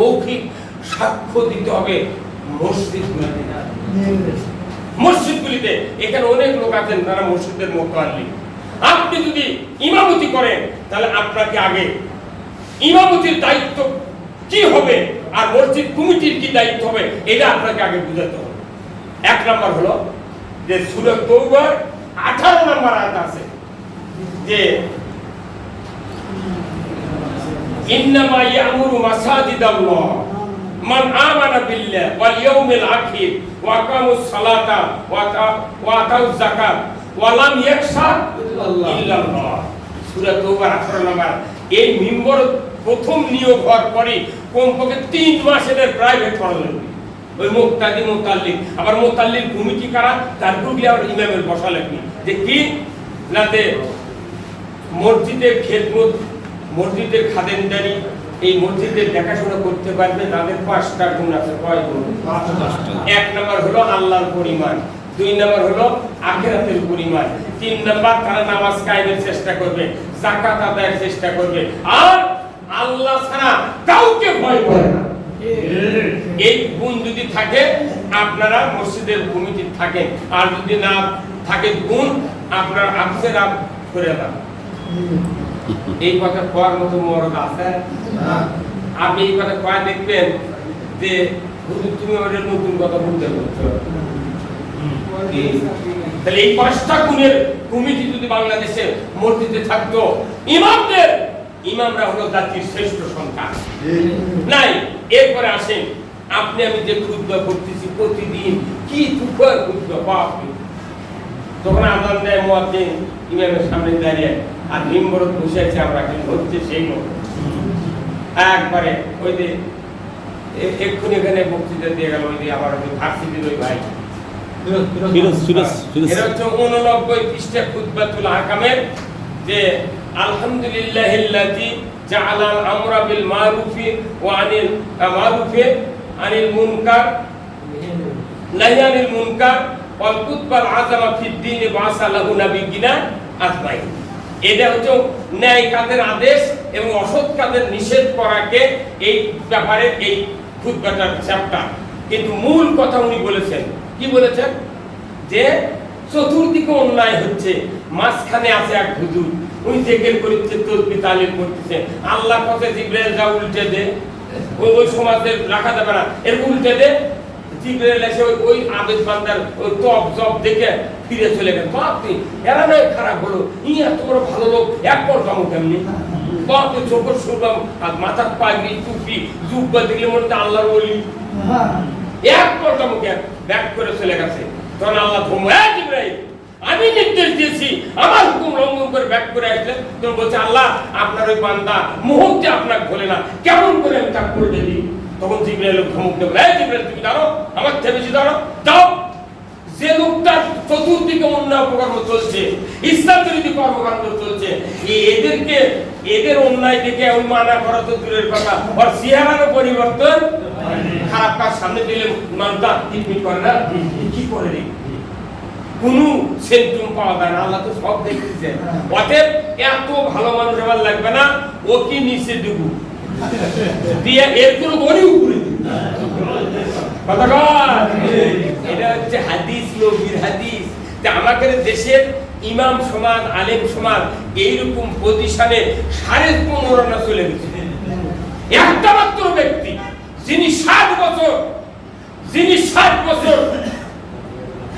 মৌখিক সাক্ষ্য দিতে হবে মসজিদগুলিতে মসজিদগুলিতে এখানে অনেক লোক আছেন, তারা মসজিদের মোকাল্লি আপনি যদি ইমামতি করেন, তাহলে আপনাকে আগে ইমামতির দায়িত্ব কি হবে আর মসজিদ কমিটির কি দায়িত্ব হবে, এটা আপনাকে আগে বুঝাতে হবে। এক নম্বর হলো যে সুরত তৌবার আঠারো নম্বর আয়াত আছে যে আমানা বিল্লাহ ওয়াল ইয়াউমিল আখির ওয়া আকামুস সালাতা ওয়া আতা- ওয়া আতাউজ যাকাত ওয়া লাম ইয়াখশা ইল্লাল্লাহ। সূরা তওবার 18 নম্বর। এই মিম্বর প্রথম নিয়োগ হওয়ার পরে কমপক্ষে তিন মাস এদের প্রাইভেট পড়ালেন ওই মুক্তাদি মুতাল্লিক। আবার মুতাল্লিক কমিটি কারা? তার গ্রুপে আবার ইমামের বসা লাগবে। যে কি? নাতে মসজিদের খেদমত মসজিদের খাদেনদারি এই মসজিদের দেখাশোনা করতে পারবে তাদের পাঁচটা গুণ আছে। কয় গুণ? এক নম্বর হলো আল্লাহর পরিমাণ, দুই নম্বর হলো আখেরাতের পরিমাণ, তিন নম্বর তারা নামাজ কায়েমের চেষ্টা করবে জাকাত আদায়ের চেষ্টা করবে। আর আল্লাহ ছাড়া কাউকে ভয় করে না। এই গুণ যদি থাকে, আপনারা মসজিদের কমিটি থাকেন। আর যদি না থাকে গুণ, আপনার আফসের আপ করে দেন এই কথা করার মতো মরদ আছে? আপনি এই কথা কয় দেখবেন যে তুমি আমাদের নতুন কথা বলতে বলছো। তাহলে এই পাঁচটা কমিটি যদি বাংলাদেশে মসজিদে থাকতো, ইমামদের, ইমামরা হলো জাতির শ্রেষ্ঠ সন্তান। নাই, এরপরে আসেন, আপনি আমি যে ক্ষুদ্র করতেছি প্রতিদিন, কি তুফার ক্ষুদ্র বাপ তখন আজান দেয় মুয়াজ্জিন, ইমামের সামনে দাঁড়িয়ে আর নিম্বরত বসে আছে আমরা খালি হচ্ছে সেই মতো। একবারে ওই যে এক্ষুনি এখানে বক্তৃতা দিয়ে গেল ওই যে আমার ওই ভার্সিটির ওই ভাই। ফিরোজ ফিরোজ। ফিরোজ এটা হচ্ছে উননব্বই পৃষ্ঠা খুতবাতুল আহকামের যে আলহামদুলিল্লাহিল্লাযী জাআলাল আমরা বিল মারুফি ওয়া আনিল মারুফি আনিল মুনকার নাহয়ানিল মুনকার ওয়াল কুতবাল আযামা ফিদ দ্বীন বাসা লাহু নাবিয়িনা আজমাইন। এটা হচ্ছে ন্যায় কাজের আদেশ এবং অসৎ কাজের নিষেধ করাকে এই ব্যাপারে এই খুতবাটার চ্যাপ্টার কিন্তু মূল কথা উনি বলেছেন, কি বলেছেন? যে চতুর্দিকে অন্যায় হচ্ছে, মাঝখানে আছে এক হুজুর। উনি জেকের করছে তসবি তালিম করতেছে। আল্লাহ পথে জিব্রাইল যা উল্টে দে ওই ওই সমাজের রাখা যাবে না। এরকম উল্টে দে, জিব্রাইল এসে ওই আবেদ বান্দার ওই তপ জব দেখে ফিরে চলে গেল। এরা নয় খারাপ হলো। ই এত বড় ভালো লোক, এক পর কামো কেমনি? বাপরে চোখ শুনলাম আর মাথার পাগড়ি টুপি জুব্বা দেখলে মনে হচ্ছে আল্লাহর বলি এক পর্দা মুখে ব্যাক করে চলে গেছে। তখন আল্লাহ ধুম ইব্রাহিম আমি নির্দেশ দিয়েছি, আমার হুকুম লঙ্ঘন করে ব্যাক করে আসলে। তখন বলছে, আল্লাহ, আপনার ওই বান্দা মুহূর্তে আপনাকে বলে না। কেমন করে আমি তা করে দিই তখন জিব্রাইল ধমক দেবো এই জিব্রাইল, তুমি দাঁড়ো আমার বেশি দাঁড়ো যাও যে লোকটার চতুর্দিকে অন্যায় অপকর্ম চলছে। ইসলাম বিরোধী কর্মকাণ্ড চলছে এদেরকে, এদের অন্যায় ওই মানা করা তো দূরের কথা। আর চেহারারও পরিবর্তন খারাপ কাজ সামনে দিলে মানুষটা টিটমিট করে না? কি করে রে? কোনো সেন্টুম পাওয়া যায় না। আল্লাহ তো সব অতএব এত ভালো মানুষ আমার লাগবে না। ও কি নিচে ডুবু দিয়ে এর কোনো গড়ি উপরে? এটা হচ্ছে হাদিস নবীর হাদিস। আমাদের দেশের ইমাম সমাজ আলেম সমাজ এইরকম পজিশনে সাড়ে পনেরো না চলে গেছে। একটা মাত্র ব্যক্তি যিনি ষাট বছর যিনি ষাট বছর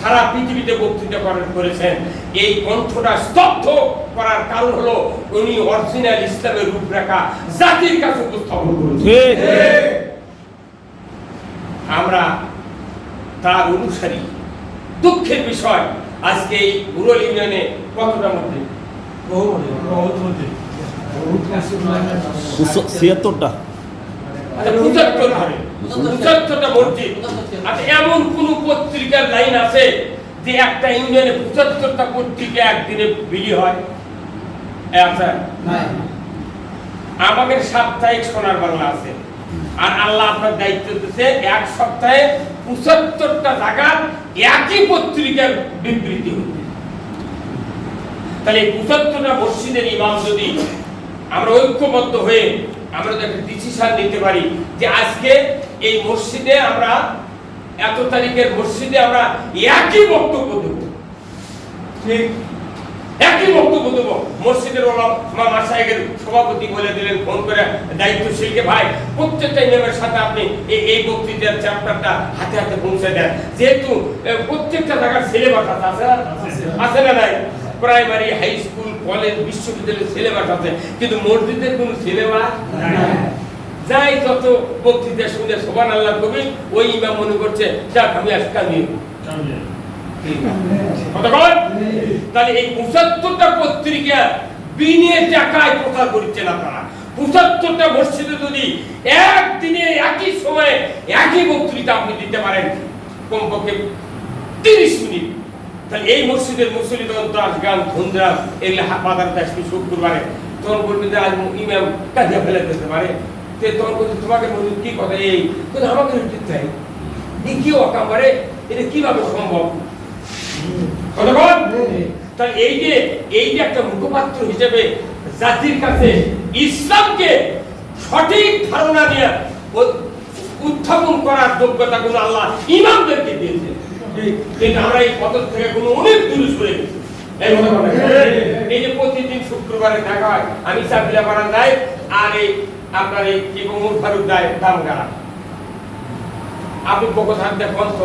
সারা পৃথিবীতে বক্তৃতা করেন করেছেন। এই কণ্ঠটা স্তব্ধ করার কারণ হলো উনি অরিজিনাল ইসলামের রূপরেখা জাতির কাছে উপস্থাপন করেছেন। তার অনুসারী। দুঃখের বিষয় আজকে এই রুরাল ইউনিয়নে কতটা ছিয়াত্তরটা। পঁচাত্তরটা মসজিদ আচ্ছা এমন কোন পত্রিকার লাইন আছে যে একটা ইউনিয়নে পঁচাত্তরটা পত্রিকা একদিনে বিলি হয়? আচ্ছা আমাদের সাপ্তাহিক সোনার বাংলা আছে। আর আল্লাহ আপনার দায়িত্ব দিচ্ছে এক সপ্তাহে পঁচাত্তরটা জায়গা একই পত্রিকার বিবৃতি হচ্ছে তাহলে পঁচাত্তরটা মসজিদের ইমাম যদি আমরা ঐক্যবদ্ধ হয়ে আমরা তো একটা ডিসিশন নিতে পারি যে আজকে এই মসজিদে আমরা এত তারিখের মসজিদে আমরা একই বক্তব্য দেব। ঠিক। একই বক্তব্য দেব। মসজিদের ওলামা মাসায়েকের সভাপতি বলে দিলেন ফোন করে দায়িত্বশীলকে ভাই প্রত্যেকটা ইমামের সাথে আপনি এই বক্তৃতার চ্যাপ্টারটা হাতে হাতে পৌঁছে দেন। যেহেতু প্রত্যেকটা জায়গার সিলেবাস আছে আছে না? নাই? প্রাইমারি হাই স্কুল কলেজ বিশ্ববিদ্যালয়ের সিলেবাস আছে কিন্তু মসজিদের কোনো সিলেবাস যাই যত বক্তৃতা শুনে সোবান আল্লাহ কবি ওই ইমাম মনে করছে যাক আমি আজকে আমি কথা বলেন তাহলে এই পঁচাত্তরটা পত্রিকা টাকায় প্রচার করছেন আপনারা। পঁচাত্তরটা মসজিদে যদি একদিনে একই সময়ে একই বক্তৃতা আপনি দিতে পারেন, কমপক্ষে তিরিশ মিনিট। তাহলে এই মসজিদের দাস গান এগুলো বাজার আজ ইমাম কাজে ফেলে দিতে পারে। তে তোমাকে বলুন কি কথা? এই আমাকে উচিত চাই এটা কীভাবে সম্ভব? এই যে এই যে একটা মুখপাত্র হিসেবে জাতির কাছে ইসলামকে সঠিক ধারণা ও- উত্থাপন করার যোগ্যতা গুলো আল্লাহ ইমামদেরকে দিয়েছে কিন্তু আমরা এই পথ থেকে কোনো অনেক দূরে সরে এই যে প্রতিদিন শুক্রবারে দেখা হয়, আমি চাপিলা পাড়া যাই আর এই আপনার এই কি ফারুক যায় দামগাড়া। আপনি পক্ষ থাকতে কত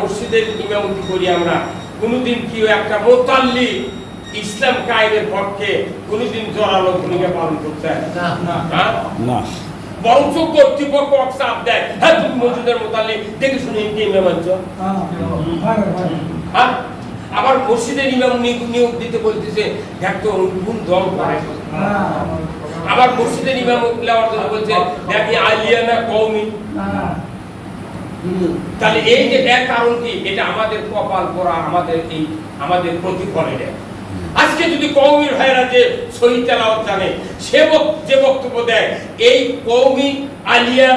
মসজিদের ইমামতি করি আমরা কোনোদিন কি ওই একটা মোতাল্লি ইসলাম কায়েমের পক্ষে কোনোদিন জোরালো ভূমিকা পালন করতে হ্যাঁ? না। বরঞ্চ কর্তৃপক্ষ চাপ দেয় হ্যাঁ তুমি মসজিদের মোতাল্লি দেখে শুনে কি ইমাম হ্যাঁ? আবার মসজিদের ইমাম নিয়োগ দিতে বলতেছে দেখ কোন দল করে। আবার মসজিদের ইমাম নেওয়ার জন্য বলছে দেখি আলিয়ানা কওমি। তাহলে এই যে এর কারণ কি এটা আমাদের কপাল পরা, আমাদের এই, আমাদের প্রতিফলে আজকে যদি কৌমির ভাইরা যে শহীদ তেলাওয়াত জানে, সে যে বক্তব্য দেয়, এই কৌমি আলিয়া,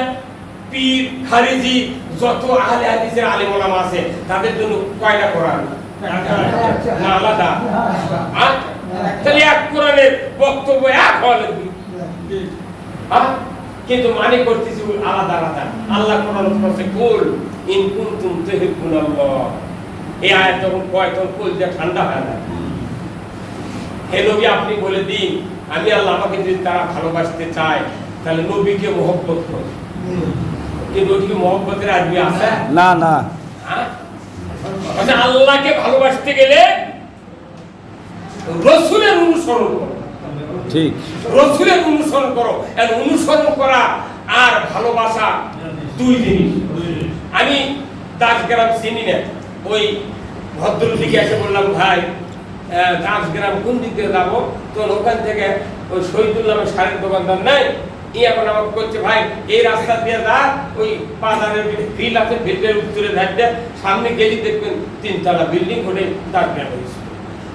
পীর খারিজি যত আহলে হাদিসের আলেম ওলামা আছে, তাদের জন্য কয়টা কোরআন না, আলাদা? তাহলে এক কোরআনের বক্তব্য এক লাগবে হ্যাঁ? কিন্তু মানে করতেছি আলাদা আলাদা। আল্লাহ কোরআন বলছে কুল ইন কুনতুম তুহিব্বুনাল্লাহ এই আয়াত যখন কয় তখন কলজা ঠান্ডা হয় না। হে নবী আপনি বলে দিন আমি আল্লাহ আমাকে যদি তারা ভালোবাসতে চায় তাহলে নবীকে মহব্বত করে। কিন্তু ওইদিকে মহব্বতের আরবি আছে? না না। হ্যাঁ? আচ্ছা আল্লাহকে ভালোবাসতে গেলে রসুলের অনুসরণ করো। ঠিক। রসুলের অনুসরণ করো। আর অনুসরণ করা আর ভালোবাসা দুই জিনিস। আমি দাসগ্রাম চিনি না। ওই ভদ্র দিকে এসে বললাম, ভাই দাসগ্রাম কোন দিক দিয়ে যাব? তো ওখান থেকে ওই শহীদুল নামের শাড়ির দোকানদার নাই? ই এখন আমাকে করছে ভাই, এই রাস্তা দিয়ে যা, ওই বাজারের ফিল আছে ফিল্ডের উত্তরে ধার দিয়ে সামনে গেলি দেখবেন তিনতলা বিল্ডিং ওঠে দাসগ্রাম হয়েছে।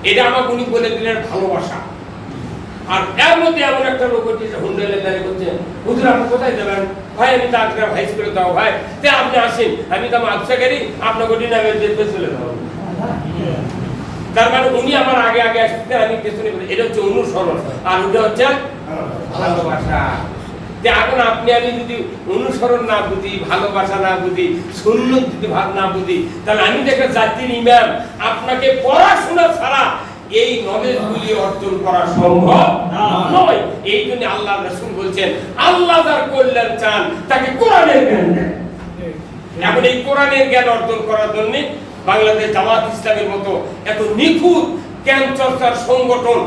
এটা আমাকে উনি বলে দিলেন, ভালোবাসা। আর এর মধ্যে এমন একটা লোক হচ্ছে যে হুন্ডেলে দাঁড়িয়ে করছে। হুজুর, আপনি কোথায় যাবেন? ভাই, আমি তাজগ্রাম হাই স্কুলে দাও ভাই। তে আপনি আসেন, আমি তো মাগসা গাড়ি আপনাকে ওটি নামে দেখতে চলে যাব। তার মানে উনি আমার আগে আগে আসতে আমি পেছনে এটা হচ্ছে অনুসরণ আর ওটা হচ্ছে ভালোবাসা। যে এখন আপনি আমি যদি অনুসরণ না বুঝি, ভালোবাসা না বুঝি শূন্য যদি ভাব না বুঝি, তাহলে আমি দেখে জাতির ইমাম। আপনাকে পড়াশোনা ছাড়া এই নলেজগুলি অর্জন করা সম্ভব? নয়। এই জন্য আল্লাহ রসুল বলছেন আল্লাহ যার কল্যাণ চান তাকে কোরআনের জ্ঞান দেন। এখন এই কোরআনের জ্ঞান অর্জন করার জন্য বাংলাদেশ জামাত ইসলামের মতো এত নিখুঁত জ্ঞান চর্চার সংগঠন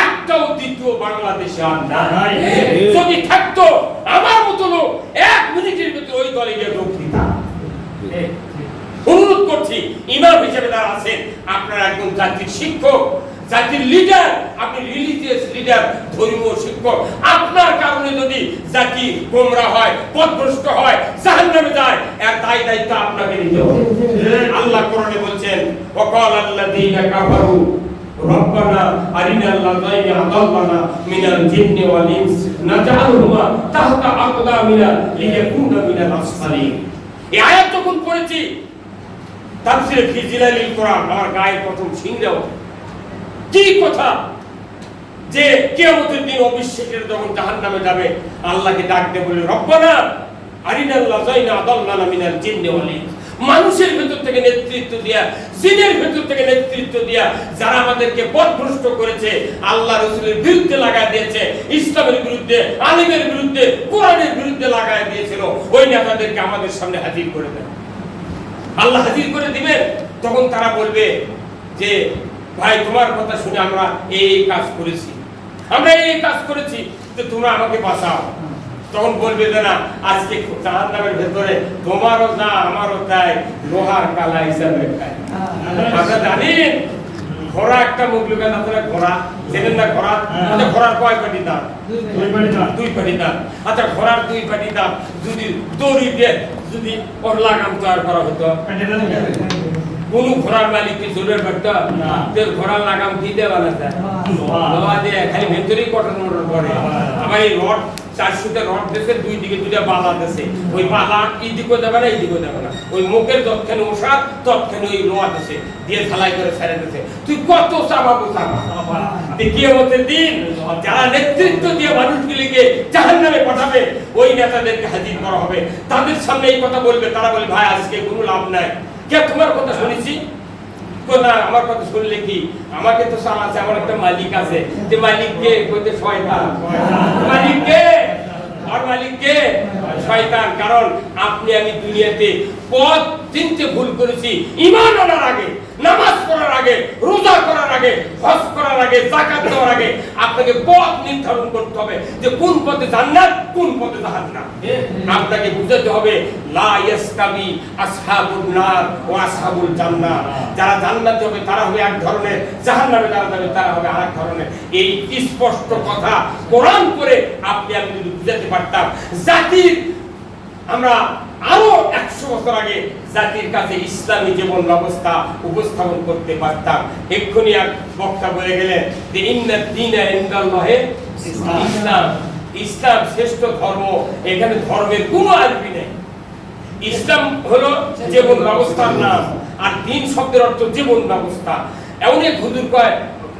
একটাও দ্বিতীয় বাংলাদেশে আর নাই। যদি থাকতো আমার মতো লোক এক মিনিটের ভিতরে ওই দলে গিয়ে যোগ দিতাম। অনুরোধ করছি, ইমাম হিসেবে যারা আছেন, আপনারা একজন জাতির শিক্ষক, জাতির লিডার আপনি রিলিজিয়াস লিডার ধর্মীয় শিক্ষক। আপনার কারণে যদি জাতি গোমরা হয় পথভ্রষ্ট হয়, জাহান্নামে যায়, এর দায় দায়িত্ব আপনাকে নিতে হবে। আল্লাহ কোরআনে বলছেন ওয়াকাল আল্লাযীনা কাফারু, রব্বানা আরিনা আল্লাযাইনি আদাল্লানা মিনাল জিন্নি ওয়াল ইনস, নাজআলহুমা তাহতা আকদামিনা লিয়াকুনা মিনাল আসফালিন। এই আয়াত যখন পড়েছি তাফসিরে ফি জিলালিল কোরআন, আমার গায়ে প্রথম সিংহ কি কথা? যে দিন যখন জাহান্নামে যাবে, আল্লাহকে ডাক দিয়ে বলে রব্বানা আদাল্লানা মিনাল জিন্নি মানুষের ভেতর থেকে নেতৃত্ব দিয়া, জিনের ভেতর থেকে নেতৃত্ব দিয়া, যারা আমাদেরকে পথভ্রষ্ট করেছে, আল্লাহ রসুলের বিরুদ্ধে লাগায় দিয়েছে, ইসলামের বিরুদ্ধে, আলিমের বিরুদ্ধে, কোরআনের বিরুদ্ধে লাগায় দিয়েছিল, ওই নেতাদেরকে আমাদের সামনে হাজির করে দেন আল্লাহ হাজির করে দিবেন তখন তারা বলবে যে ভাই তোমার কথা শুনে আমরা এই এই কাজ করেছি। আমরা এই কাজ করেছি তো তোমরা আমাকে বাঁচাও। তখন বলবে যে না আজকে জাহান নামের ভেতরে তোমারও যা আমারও তাই লোহার কালা হিসাবে খায় আমরা জানি ঘোড়া একটা মুগলুকান আপনারা ঘোড়া চেনেন না ঘোড়া? আচ্ছা ঘোড়ার কয় পাটি দাম দুই পাটি। দাম আচ্ছা ঘোড়ার দুই পাটি দাম যদি দড়ি দিয়ে যদি ওর লাগাম তৈরি করা হতো। কোন ঘোড়ার মালিককে জোরের পারতো না। তোর ঘোড়ার লাগাম কি লোহা দিয়ে খালি ভেতরেই কটন মটর করে আমার এই রড চার সুতে রড দুই দিকে দুইটা বালা ওই বালা এই ওই মুখের ওই দিয়ে করে ছেড়ে তুই কত চাবা কিয়ামতের দিন যারা নেতৃত্ব দিয়ে মানুষগুলিকে জাহান্নামে পাঠাবে, ওই নেতাদেরকে হাজির করা হবে। তাদের সামনে এই কথা বলবে, তারা বলবে ভাই, আজকে কোনো লাভ নাই। কে, তোমার কথা শুনেছি? আমার কথা শুনলে কি? আমাকে তো আছে, আমার একটা মালিক আছে। যে মালিককে কইতে শয়তান। মালিককে মালিককে? শয়তান। কারণ আপনি আমি দুনিয়াতে পথ চিনতে ভুল করেছি ইমান আনার আগে। নামাজ পড়ার আগে, রোজা করার আগে, হজ করার আগে, যাকাত দেওয়ার আগে আপনাকে পথ নির্ধারণ করতে হবে যে কোন পথে জান্নাত, কোন পথে জাহান্নাম। আপনাকে বুঝাতে হবে, লা ইয়াস্তাবি আসহাবুন নার ও আসহাবুল জান্নাত। যারা জান্নাতে হবে, তারা হবে এক ধরনের। জাহান্নামে যারা যাবে, তারা হবে আরেক ধরনের। এই স্পষ্ট কথা কোরআন করে আপনি আমি যদি বুঝাতে পারতাম, জাতির আমরা আরও একশো বছর আগে জাতির কাছে ইসলামী জীবন ব্যবস্থা উপস্থাপন করতে পারতাম। এক্ষুনি এক বক্তা বলে গেলেন ইসলাম। ইসলাম শ্রেষ্ঠ ধর্ম, এখানে ধর্মের কোনো আরবি নেই। ইসলাম হলো জীবন ব্যবস্থার নাম, আর দিন শব্দের অর্থ জীবন ব্যবস্থা। এমন এক হুজুর কয়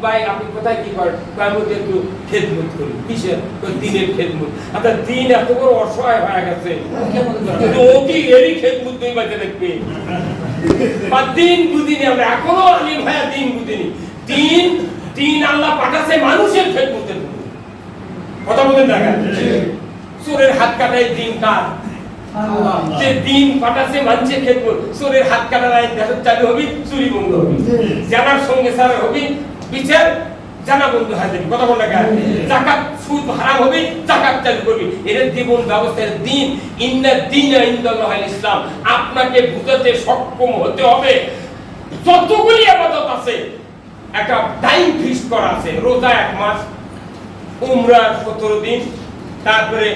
ভাই আপনি কোথায় কি করেন? আমি একটু খেদমত করি। কিসের? দিনের খেদমত। আপনার দিন এত বড় অসহায় হয়ে গেছে। ও কি এরই খেদমত দুই বাজে দেখবে। বা দিন বুঝিনি আমরা এখনও আলিম ভাইয়া দিন বুঝিনি দিন দিন আল্লাহ পাঠাছে মানুষের খেদমতের কথা বলেন কেন? চোরের হাত কাটায় দিন কার? যে দিন পাঠাছে মানুষের খেদমত। চোরের হাত কাটায় দেশের চালু হবি চুরি বন্ধ হবি। জানার সঙ্গে সারা হবি বিচার, জানা বন্ধ যাবে কথা বল না? জাকাত সুদ হারাম হবে, জাকাত চালু করবি। এর জীবন ব্যবস্থার দিন। ইন্না দিনা ইন্দাল্লাহ ইসলাম। আপনাকে বুঝাতে সক্ষম হতে হবে। যতগুলি আবাদত আছে, একটা টাইম ফিক্স করা আছে, রোজা এক মাস, উমরা সতেরো দিন, তারপরে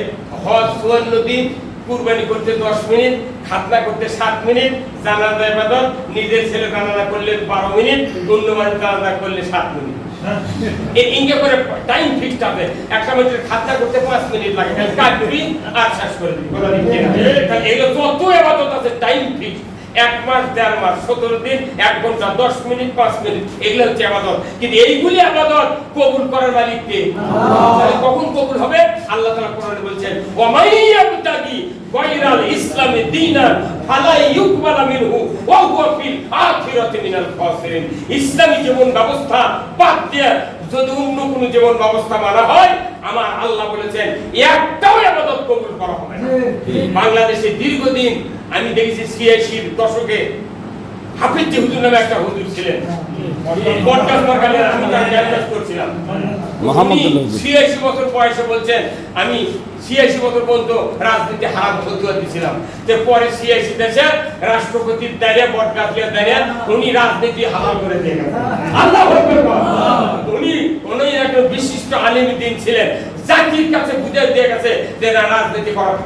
হজ চুয়ান্ন দিন, কুরবানি করতে দশ মিনিট খাতনা করতে সাত মিনিট জানাজা ইবাদত নিজের ছেলে জানাজা করলে বারো মিনিট অন্য মানুষ জানাজা করলে সাত মিনিট। ইঙ্গে করে টাইম ফিক্সড আছে একটা খাতনা করতে পাঁচ মিনিট লাগে কাটবি আর শেষ করে দিবি এগুলো যত এবাদত আছে টাইম ফিক্সড এক মাস দেড় মাস সতেরো দিন এক ঘণ্টা দশ মিনিট পাঁচ মিনিট এগুলো হচ্ছে আবাদত কিন্তু এইগুলি আবাদত কবুল করার মালিক কে? কখন কবুল হবে? আল্লাহ কোরআনে বলছেন গায়রাল ইসলামি দীনান ফালা ইউকবালা মিনহু ওয়া হুয়া ফিল আখিরাতি মিনাল খাসিরিন। ইসলামী জীবন ব্যবস্থা বাদ দিয়ে যদি অন্য কোন জীবন ব্যবস্থা মানা হয় আমার আল্লাহ বলেছেন একটাও আবাদত কবুল করা হবে না। বাংলাদেশে দীর্ঘদিন আমি দেখেছি ছিয়াশির দশকে হাফিজ হুজুর নামে একটা হুজুর ছিলেন। আমি তার জ্ঞানদাস করছিলাম। মোহাম্মদুল্লাহ হুজুর। ছিয়াশি বছর বয়সে বলছেন আমি ছিয়াশি বছর পর্যন্ত রাজনীতি হারাম ফতুয়া দিছিলাম যে পরে ছিয়াশি দেশে রাষ্ট্রপতির দাঁড়িয়ে বটগাছ দাঁড়িয়ে উনি রাজনীতি হালাল করে দিয়ে আল্লাহ উনি উনি একজন বিশিষ্ট আলিম দিন ছিলেন। জাতির কাছে বুঝে দিয়ে গেছে যে না রাজনীতি করার